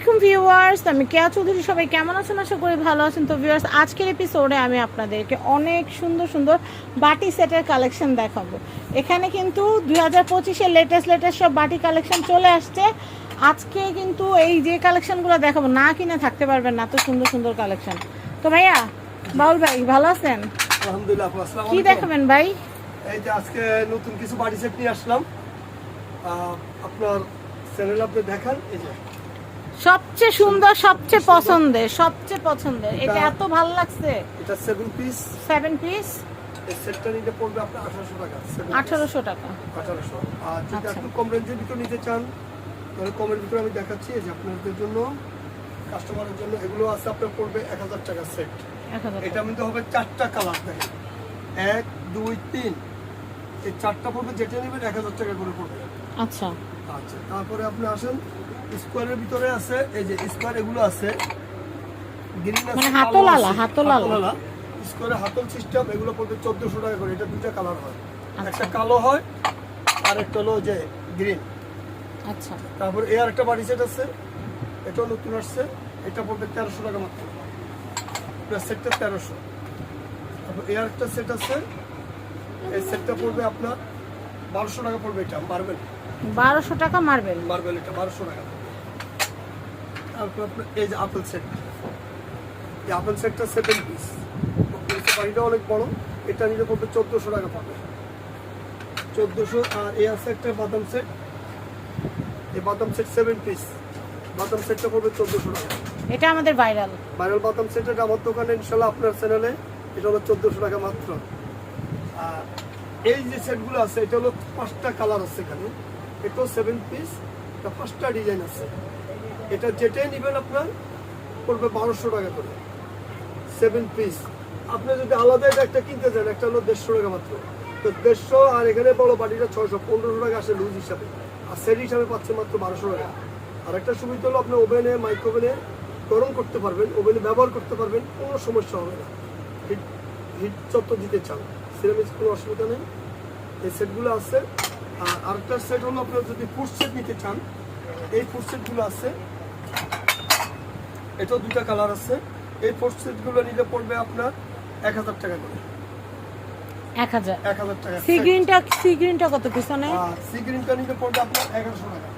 আলাইকুম ভিউয়ার্স আমি কেয়া চৌধুরী সবাই কেমন আছেন? আশা করি ভালো আছেন। তো ভিউয়ার্স আজকের এপিসোডে আমি আপনাদেরকে অনেক সুন্দর সুন্দর বাটি সেটের কালেকশন দেখাবো। এখানে কিন্তু দুই হাজার পঁচিশের লেটেস্ট লেটেস্ট সব বাটি কালেকশন চলে আসছে। আজকে কিন্তু এই যে কালেকশনগুলো দেখাবো না কিনে থাকতে পারবেন না তো সুন্দর সুন্দর কালেকশন তো ভাইয়া বাউল ভাই ভালো আছেন? আলহামদুলিল্লাহ কি দেখাবেন ভাই? এই যে আজকে নতুন কিছু বাড়ি সেট নিয়ে আসলাম। আপনার চ্যানেল আপনি দেখান এই যে। সবচেয়ে সুন্দর সবচেয়ে পছন্দের সবচেয়ে পছন্দের। এটা এত ভালো লাগছে। এটা সেভেন পিস সেভেন পিস সেটটা নিতে পড়বে আপনার আঠারোশো টাকা। আঠারোশো টাকা। আঠারোশো। আর যদি আচ্ছা। একটু কম রেঞ্জের ভিতরে নিতে চান তাহলে কমের ভিতরে আমি দেখাচ্ছি যে আপনাদের জন্য কাস্টমারের জন্য এগুলো আছে আপনার পড়বে টাকা সেট এটা মধ্যে হবে চারটা কালার দেখেন। এক দুই তিন। এই চারটা পড়বে যেটা নেবেন এক হাজার টাকা করে পড়বে। আচ্ছা। আচ্ছা তারপরে আপনি আসেন স্কোয়ারের ভিতরে আছে এই যে স্কোয়ার এগুলো আছে। গ্রিন আছে মানে হাতলালা, হাতলালা। স্কোয়ারে হাতল সিস্টেম এগুলো পড়বে চোদ্দশো টাকা করে এটা দুইটা কালার হয়। আচ্ছা। একটা কালো হয় আর একটা হলো যে গ্রিন আচ্ছা। তারপর এ আর একটা বাড়ি সেট আছে এটাও নতুন আসছে এটা পড়বে তেরোশো টাকা মাত্র। প্লাস সেটটা তেরোশো। তারপর এ আর একটা সেট আছে এই সেটটা পড়বে আপনার বারোশো টাকা পড়বে এটা মার্বেল বারোশো টাকা মার্বেল মার্বেল এটা বারোশো টাকা। তারপর আপনার এই যে আপেল সেট এই আপেল সেটটা সেভেন পিস বাড়িটা অনেক বড়। এটা নিলে পড়বে চোদ্দোশো টাকা পাবে। চোদ্দোশো আর এই আছে একটা বাদাম সেট এই বাদাম সেট সেভেন পিস বাদাম সেটটা পড়বে চোদ্দোশো টাকা। এটা আমাদের ভাইরাল ভাইরাল বাদাম সেট এটা আমার দোকানে ইনশাল্লাহ আপনার চ্যানেলে এটা হলো চোদ্দোশো টাকা মাত্র। আর এই যে সেটগুলো আছে এটা হলো পাঁচটা কালার আছে এখানে। এটাও সেভেন পিস এটা পাঁচটা ডিজাইন আছে। এটা যেটাই নেবেন আপনার, পড়বে বারোশো টাকা করে। সেভেন পিস আপনি যদি আলাদা এটা একটা কিনতে চান, একটা হলো দেড়শো টাকা মাত্র। তো দেড়শো আর এখানে বড় বাটিটা ছয়শো, পনেরোশো টাকা আসে লুজ হিসাবে। আর সেট হিসাবে পাচ্ছে মাত্র বারোশো টাকা। আর একটা সুবিধা হলো আপনি ওভেনে, মাইক্রোওভেনে গরম করতে পারবেন, ওভেনে ব্যবহার করতে পারবেন, কোনো সমস্যা হবে না। হিট হিট যত দিতে চান সিরামিক্স কোনো অসুবিধা নেই। এই সেটগুলো আছে। আর আরেকটা সেট হলো আপনার যদি ফুড সেট নিতে চান, এই ফুড সেটগুলো আছে। এটাও দুইটা কালার আছে। এই ফুড সেটগুলো নিলে পড়বে আপনার এক হাজার টাকা করে। এক হাজার। এক হাজার টাকা সি গ্রিনটা সি গ্রিনটা কত পিছনে সি গ্রিনটা নিলে পড়বে আপনার এগারোশো টাকা।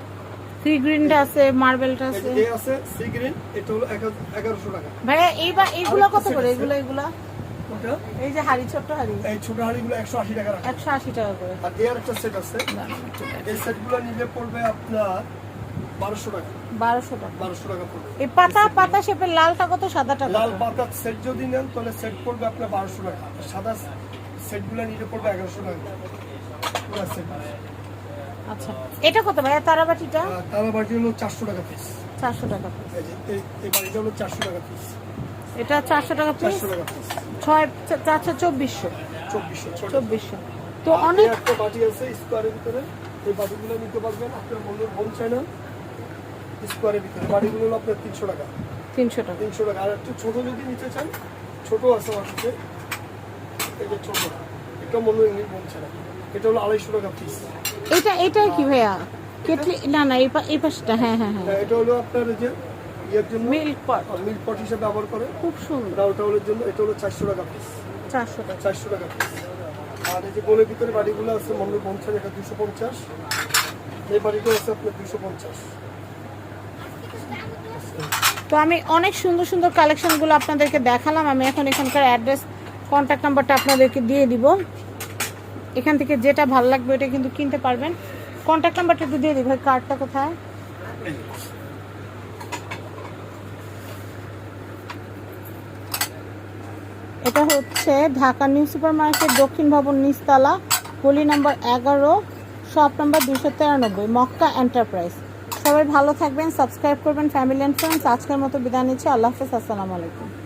সি গ্রিনটা আছে মার্বেলটা আছে। এই আছে সি গ্রিন এটা হলো এক হাজার- এগারোশো টাকা। ভাইয়া এইবার এইগুলো কত করে। এগুলো এগুলো এই যে হাড়ি হাড়ি। এই ছোট হাড়িগুলো আশি টাকা করে। আর এর একটা সেট আছে। এই সেটগুলো নিলে পড়বে আপনার বারোশো টাকা। বারোশো টাকা। বারোশো টাকা পড়বে। এই পাতা পাতা শেপের লালটা কত? সাদাটা লাল সেট যদি নেন তাহলে সেট পড়বে আপনার বারোশো টাকা। সাদা সেটগুলো নিলে পড়বে এগারোশো টাকা। পুরো সেট আচ্ছা এটা কত ভাইয়া তারাবাটিটা? হলো চারশো টাকা পিস চারশো টাকা। এই বাড়িটা হলো চারশো টাকা পিস এটা চারশো টাকা পিস ছয় চারশো চব্বিশশো। চব্বিশশো চব্বিশশো। তো অনেক একটা বাটি আছে স্কোয়ারের ভিতরে। এই বাটিগুলো নিতে পারবেন। আপনার মনের বোন চাই না। স্কোয়ারের ভিতরে। বাটিগুলো হলো আপনার তিনশো টাকা। তিনশো টাকা। তিনশো টাকা। আর একটু ছোট যদি নিতে চান ছোট আছে আমার কাছে যে ছোট। এটা মনে ইংলিশ বলছে না এটা হলো আড়াইশো টাকা পিস এটা এটাই কি ভাইয়া? কেটলি না না এই পাশটা হ্যাঁ হ্যাঁ হ্যাঁ। এটা হলো আপনার যে ইয়ের জন্য মিল্ক পট মিল্ক পট হিসেবে ব্যবহার করে। খুব সুন্দর। ডাউল টাউলের জন্য এটা হলো চারশো টাকা পিস চারশো টাকা। চারশো টাকা পিস আর এই যে গোলের ভিতরে বাড়িগুলো আছে মন্ডল পঞ্চাশ এটা দুশো পঞ্চাশ। এই বাড়িটা আছে আপনার দুশো পঞ্চাশ। তো আমি অনেক সুন্দর সুন্দর কালেকশনগুলো আপনাদেরকে দেখালাম। আমি এখন এখানকার অ্যাড্রেস কন্ট্যাক্ট নাম্বারটা আপনাদেরকে দিয়ে দিব। এখান থেকে যেটা ভালো লাগবে ওটা কিন্তু কিনতে পারবেন। কন্ট্যাক্ট নাম্বারটা একটু দিয়ে দিই ভাই কার্ডটা কোথায়? এটা হচ্ছে ঢাকা নিউ সুপার মার্কেট দক্ষিণ ভবন নিচতলা, গলি নাম্বার এগারো, শপ নাম্বার দুশো তেরানব্বই, মক্কা এন্টারপ্রাইজ সবাই ভালো থাকবেন, সাবস্ক্রাইব করবেন ফ্যামিলি অ্যান্ড ফ্রেন্ডস আজকের মতো বিদায় নিচ্ছি। আল্লাহ হাফেজ, আসসালামু আলাইকুম।